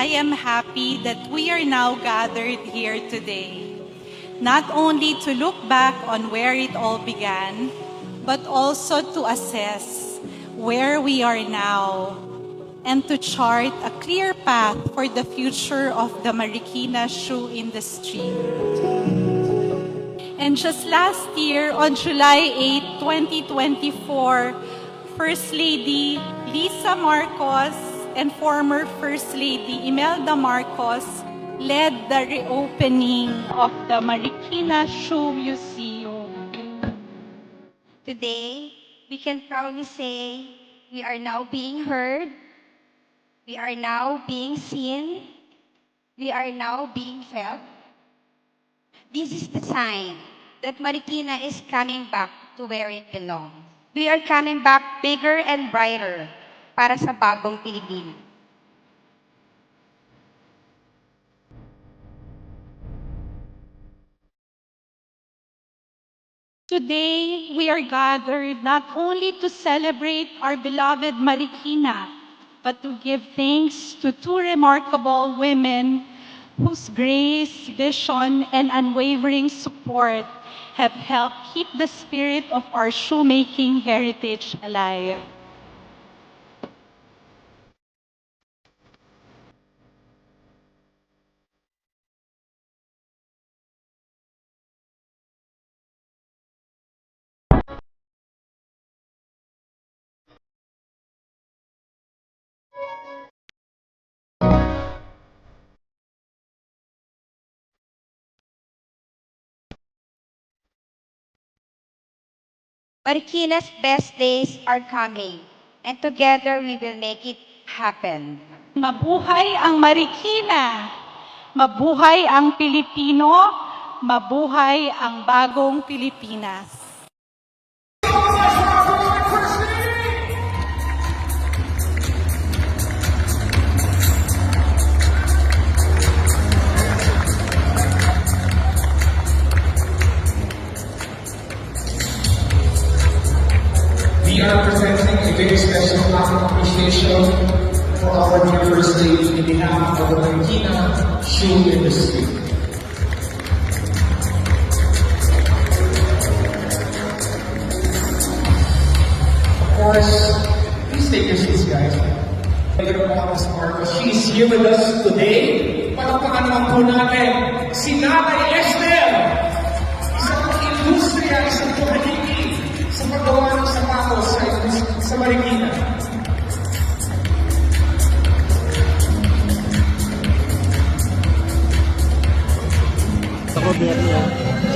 I am happy that we are now gathered here today, not only to look back on where it all began, but also to assess where we are now and to chart a clear path for the future of the Marikina shoe industry. And just last year, on July 8, 2024, First Lady Lisa Marcos and former First Lady Imelda Marcos led the reopening of the Marikina Shoe Museum. Today, we can proudly say we are now being heard, we are now being seen, we are now being felt. This is the sign that Marikina is coming back to where it belongs. We are coming back bigger and brighter para sa bagong Pilipinas. Today, we are gathered not only to celebrate our beloved Marikina, but to give thanks to two remarkable women whose grace, vision, and unwavering support have helped keep the spirit of our shoemaking heritage alive. Marikina's best days are coming, and together we will make it happen. Mabuhay ang Marikina! Mabuhay ang Pilipino! Mabuhay ang bagong Pilipinas! Appreciation for our Lady in behalf of the Marikina shoe industry. Of course, please take your seats, guys. Pedro Ramos Marcos, she is here with us today. Palakpakan naman po natin si Nanay Esther! Isang industriya, isang tumahiki sa paggawa ng sapatos sa, sa Marikina.